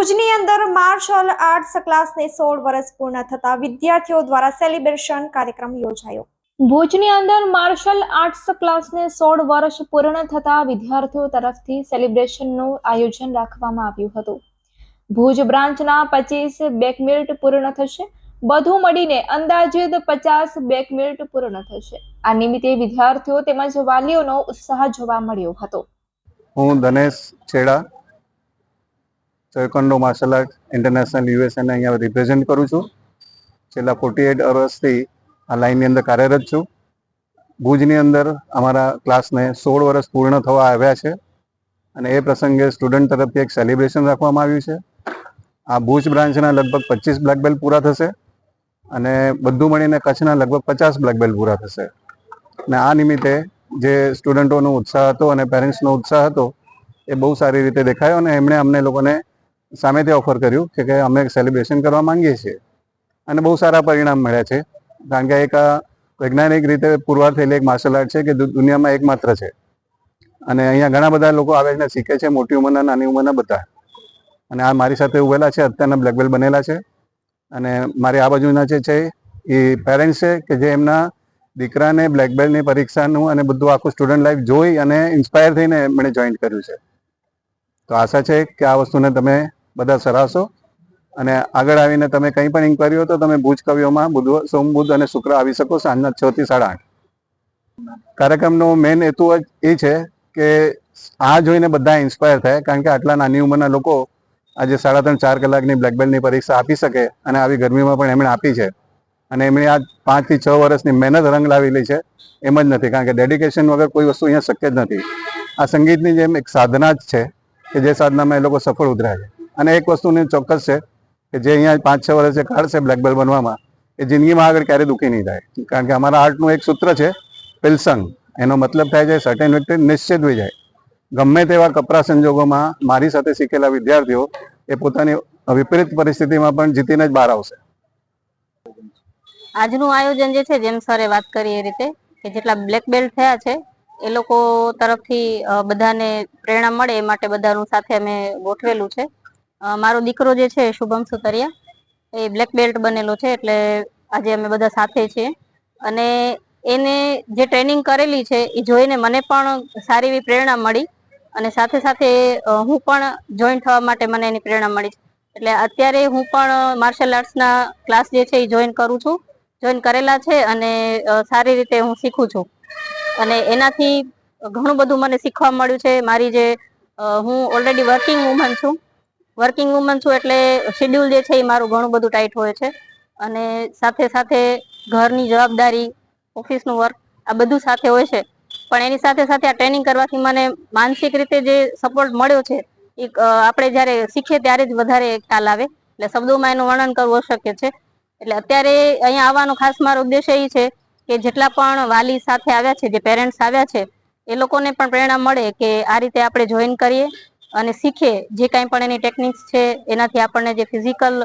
ભુજની અંદર martial arts ક્લાસને સોળ વર્ષ પૂર્ણ થતા વિદ્યાર્થીઓ દ્વારા સેલિબ્રેશન કાર્યક્રમ યોજાયો. ભુજની અંદર માર્શલ આર્ટ્સ ક્લાસને સોળ વર્ષ પૂર્ણ થતા વિદ્યાર્થીઓ તરફથી સેલિબ્રેશનનું આયોજન રાખવામાં આવ્યું હતું. ભુજ બ્રાન્ચના પચીસ બેકમિલ્ટ પૂર્ણ થશે. બધું મળીને અંદાજિત પચાસ બેકમિલ્ટ પૂર્ણ થશે. આ નિમિત્તે વિદ્યાર્થીઓ તેમજ વાલીઓનો ઉત્સાહ જોવા મળ્યો હતો. હું Dhanesh Chheda Choi Kwang Do martial art international યુએસએને અહીંયા રિપ્રેઝેન્ટ કરું છું. છેલ્લા ફોર્ટી એટ વર્ષથી આ લાઇનની અંદર કાર્યરત છું. ભુજની અંદર અમારા ક્લાસને સોળ વર્ષ પૂર્ણ થવા આવ્યા છે અને એ પ્રસંગે સ્ટુડન્ટ તરફથી એક સેલિબ્રેશન રાખવામાં આવ્યું છે. આ ભુજ બ્રાન્ચના લગભગ પચીસ બ્લેક બેલ્ટ પૂરા થશે અને બધું મળીને કચ્છના લગભગ પચાસ બ્લેક બેલ્ટ પૂરા થશે. અને આ નિમિત્તે જે સ્ટુડન્ટોનો ઉત્સાહ હતો અને પેરેન્ટ્સનો ઉત્સાહ હતો એ બહુ સારી રીતે દેખાયો અને એમણે અમને લોકોને સામેથી ઓફર કર્યું કે કે અમે સેલિબ્રેશન કરવા માંગીએ છીએ. અને બહુ સારા પરિણામ મળ્યા છે. કારણ કે એક વૈજ્ઞાનિક રીતે પુરવાર થયેલી એક માર્શલ આર્ટ છે કે દુનિયામાં એકમાત્ર છે. અને અહીંયા ઘણા બધા લોકો આવે છે શીખે છે મોટી ઉંમરના, નાની ઉંમરના બધા. અને આ મારી સાથે ઉભેલા છે, અત્યારના બ્લેક બેલ્ટ બનેલા છે. અને મારી આ બાજુના જે છે, એ પેરેન્ટ્સ છે કે જે એમના દીકરાને બ્લેક બેલ્ટની પરીક્ષાનું અને બધું આખું સ્ટુડન્ટ લાઈફ જોઈ અને ઇન્સ્પાયર થઈને એમણે જોઈન કર્યું છે. તો આશા છે કે આ વસ્તુને તમે બધા સરાહશો અને આગળ આવીને તમે કંઈ પણ ઇન્કવાયરી હોય તો તમે ભુજ કવિઓમાં બુધ સોમ, બુધ અને શુક્ર આવી શકો સાંજના છ થી સાડા આઠ. કાર્યક્રમનો મેઇન હેતુ જ એ છે કે આ જોઈને બધા ઇન્સ્પાયર થાય, કારણ કે આટલા નાની ઉંમરના લોકો આજે સાડા ત્રણ, ચાર કલાકની બ્લેક બેલ્ટની પરીક્ષા આપી શકે અને આવી ગરમીમાં પણ એમણે આપી છે. અને એમણે આ પાંચથી છ વર્ષની મહેનત રંગ લાવેલી છે, એમ જ નથી, કારણ કે ડેડિકેશન વગર કોઈ વસ્તુ અહીંયા શક્ય જ નથી. આ સંગીતની જેમ એક સાધના જ છે કે જે સાધનામાં એ લોકો સફળ ઉતર્યા છે. અને એક વસ્તુની ચોક્કસ છે કે જે અહીંયા પાંચ છ વર્ષે કાઢશે બ્લેક બેલ્ટ બનવામાં, એ જિંદગીમાં આગળ ક્યારેય દુઃખી નહીં થાય. કારણ કે અમારા આર્ટનું એક સૂત્ર છે પિલસંગ એનો મતલબ થાય છે સર્ટેન વ્યક્તિ નિશ્ચિત હોય જાય. ગમે તેવા કપરા સંજોગોમાં મારી સાથે શીખેલા વિદ્યાર્થીઓ એ પોતાની વિપરીત પરિસ્થિતિમાં પણ જીતીને જ બહાર આવશે. આજનું આયોજન જે છે, જેમ સરે વાત કરી એ રીતે, કે જેટલા બ્લેક બેલ્ટ થયા છે, એ લોકો તરફથી બધાને પ્રેરણા મળે એ માટે બધાનું સાથે અમે ગોઠવેલું છે. મારો દીકરો જે છે, શુભમ સુતરિયા, એ બ્લેક બેલ્ટ બનેલો છે, એટલે આજે અમે બધા સાથે છીએ. અને એને જે ટ્રેનિંગ કરેલી છે, એ જોઈને મને પણ સારી એવી પ્રેરણા મળી. અને સાથે સાથે હું પણ જોઈન થવા માટે મને એની પ્રેરણા મળી. એટલે અત્યારે હું પણ માર્શલ આર્ટ્સના ક્લાસ જે છે, એ જોઈન કરું છું. જોઈન કરેલા છે અને સારી રીતે હું શીખું છું. અને એનાથી ઘણું બધું મને શીખવા મળ્યું છે. મારી જે હું ઓલરેડી વર્કિંગ વુમન છું. વર્કિંગ વુમન છું એટલે શેડ્યુલ જે છે એ મારું ઘણું બધું ટાઈટ હોય છે. અને સાથે સાથે ઘરની જવાબદારી ઓફિસનું વર્ક આ બધું સાથે હોય છે. પણ એની સાથે સાથે આ ટ્રેનિંગ કરવાથી મને માનસિક રીતે જે સપોર્ટ મળ્યો છે, એ આપણે જ્યારે શીખીએ ત્યારે જ વધારે ખ્યાલ આવે. એટલે શબ્દોમાં એનું વર્ણન કરવું અશક્ય છે. એટલે અત્યારે અહીંયા આવવાનો ખાસ મારો ઉદ્દેશ એ છે કે જેટલા પણ વાલી સાથે આવ્યા છે, જે પેરેન્ટ્સ આવ્યા છે, એ લોકોને પણ પ્રેરણા મળે કે આ રીતે આપણે જોઈન કરીએ. અને શીખે જે કાંઈ પણ એની ટેકનિક્સ છે, એનાથી આપણને જે ફિઝિકલ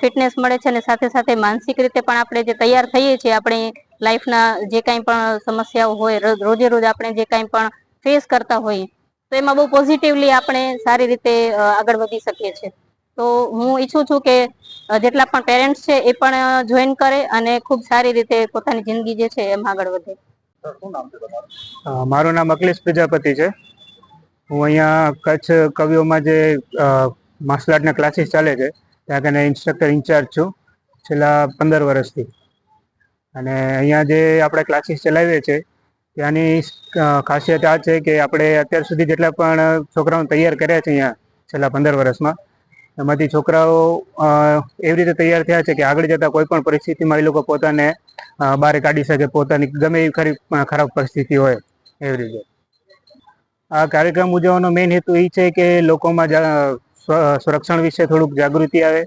ફિટનેસ મળે છે અને સાથે સાથે માનસિક રીતે પણ આપણે જે તૈયાર થઈએ છીએ, આપણી લાઈફના જે કાંઈ પણ સમસ્યાઓ હોય, રોજે, રોજ આપણે જે કાંઈ પણ ફેસ કરતા હોઈએ, તો એમાં બહુ પોઝિટિવલી આપણે સારી રીતે આગળ વધી શકીએ છીએ. તો હું ઈચ્છું છું કે જેટલા પણ પેરેન્ટ્સ છે એ પણ જોઈન કરે અને ખૂબ સારી રીતે પોતાની જિંદગી જે છે એમાં આગળ વધે. મારું નામ અખિલેશ પ્રજાપતિ છે. હું અહીંયા કચ્છ કવિઓમાં જે માર્શલ આર્ટના ક્લાસીસ ચાલે છે, ત્યાં કને ઇન્સ્ટ્રક્ટર ઇન્ચાર્જ છું, છેલ્લા પંદર વર્ષથી. અને અહીંયા જે આપણે ક્લાસીસ ચલાવીએ છીએ ત્યાંની ખાસિયત આ છે કે આપણે અત્યાર સુધી જેટલા પણ છોકરાઓને તૈયાર કર્યા છે અહીંયા, છેલ્લા પંદર વર્ષમાં, એમાંથી છોકરાઓ એવી રીતે તૈયાર થયા છે કે આગળ જતાં કોઈ પણ પરિસ્થિતિમાં એ લોકો પોતાને બહાર કાઢી શકે, પોતાની ગમે એવી ખરી ખરાબ પરિસ્થિતિ હોય, એવી રીતે. આ કાર્યક્રમ ઉજવવાનો મેઇન હેતુ એ છે કે લોકોમાં સંરક્ષણ વિશે થોડુંક જાગૃતિ આવે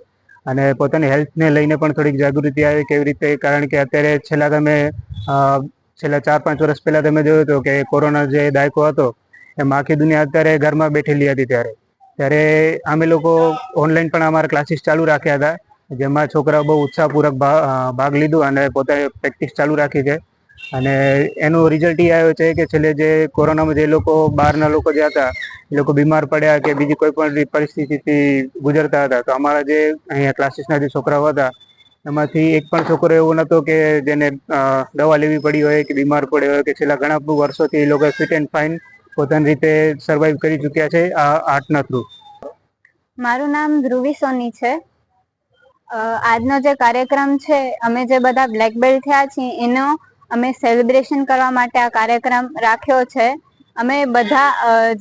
અને પોતાની હેલ્થને લઈને પણ થોડીક જાગૃતિ આવે કેવી રીતે, કારણ કે અત્યારે છેલ્લા તમે છેલ્લા ચાર પાંચ વર્ષ પહેલાં તમે જોયું હતું કે કોરોના જે દાયકો હતો, એમાં આખી દુનિયા અત્યારે ઘરમાં બેઠેલી હતી ત્યારે. ત્યારે અમે લોકો ઓનલાઈન પણ અમારા ક્લાસીસ ચાલુ રાખ્યા હતા, જેમાં છોકરાઓ બહુ ઉત્સાહપૂર્વક ભાગ લીધો અને પોતે પ્રેક્ટિસ ચાલુ રાખી છે. અને એનું રિઝલ્ટ એ આવ્યો છે કે છેલ્લે જે કોરોનામાં જે લોકો બહારના લોકો જે હતા, એ લોકો બીમાર પડ્યા કે બીજી કોઈ પણ પરિસ્થિતિથી ગુજરતા હતા. તો અમારા જે અહીંયા ક્લાસીસના જે છોકરાઓ હતા, એમાંથી એક પણ છોકરો એવો નહોતો કે જેને દવા લેવી પડી હોય કે બીમાર પડ્યો હોય કે છેલ્લા ઘણા વર્ષોથી એ લોકો ફિટ એન્ડ ફાઇન પોતાની રીતે સર્વાઈવ કરી ચૂક્યા છે આ આર્ટના થ્રુ મારું નામ ધ્રુવી સોની છે. આજનો જે કાર્યક્રમ છે, અમે જે બધા બ્લેક બેલ્ટ થયા છીએ, એનો અમે સેલિબ્રેશન કરવા માટે આ કાર્યક્રમ રાખ્યો છે. અમે બધા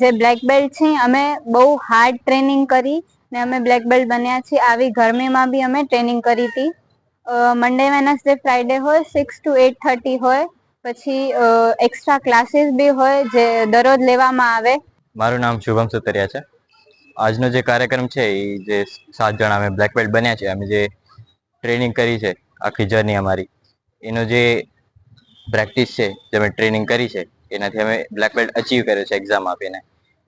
જે બ્લેક બેલ્ટ છે અમે બહુ હાર્ડ ટ્રેનિંગ કરી ને અમે બ્લેક બેલ્ટ બન્યા છીએ. આવી ગરમીમાં બી અમે ટ્રેનિંગ કરી હતી. મંડે વેનસડે ફ્રાઈડે હોય સિક્સ ટુ એટ થર્ટી હોય. પછી એક્સ્ટ્રા ક્લાસીસ બી હોય જે દરરોજ લેવામાં આવે. મારું નામ શુભમ સુતરિયા છે. આજનો જે કાર્યક્રમ છે, એ જે સાત જણા અમે બ્લેક બેલ્ટ બન્યા છે અમે જે ટ્રેનિંગ કરી છે, આખી જર્ની અમારી. એનો જે પ્રેક્ટિસ છે જે અમે ટ્રેનિંગ કરી છે, એનાથી અમે બ્લેક બેલ્ટ અચીવ કર્યો છે એક્ઝામ આપીને.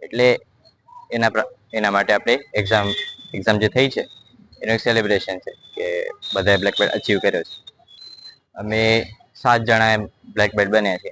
એટલે એના એના માટે આપણે એક્ઝામ એક્ઝામ જે થઈ છે, એનું એક સેલિબ્રેશન છે કે બધાએ બ્લેક બેલ્ટ અચીવ કર્યો છે. અમે સાત જણા એમ બ્લેક બેલ્ટ બન્યા છે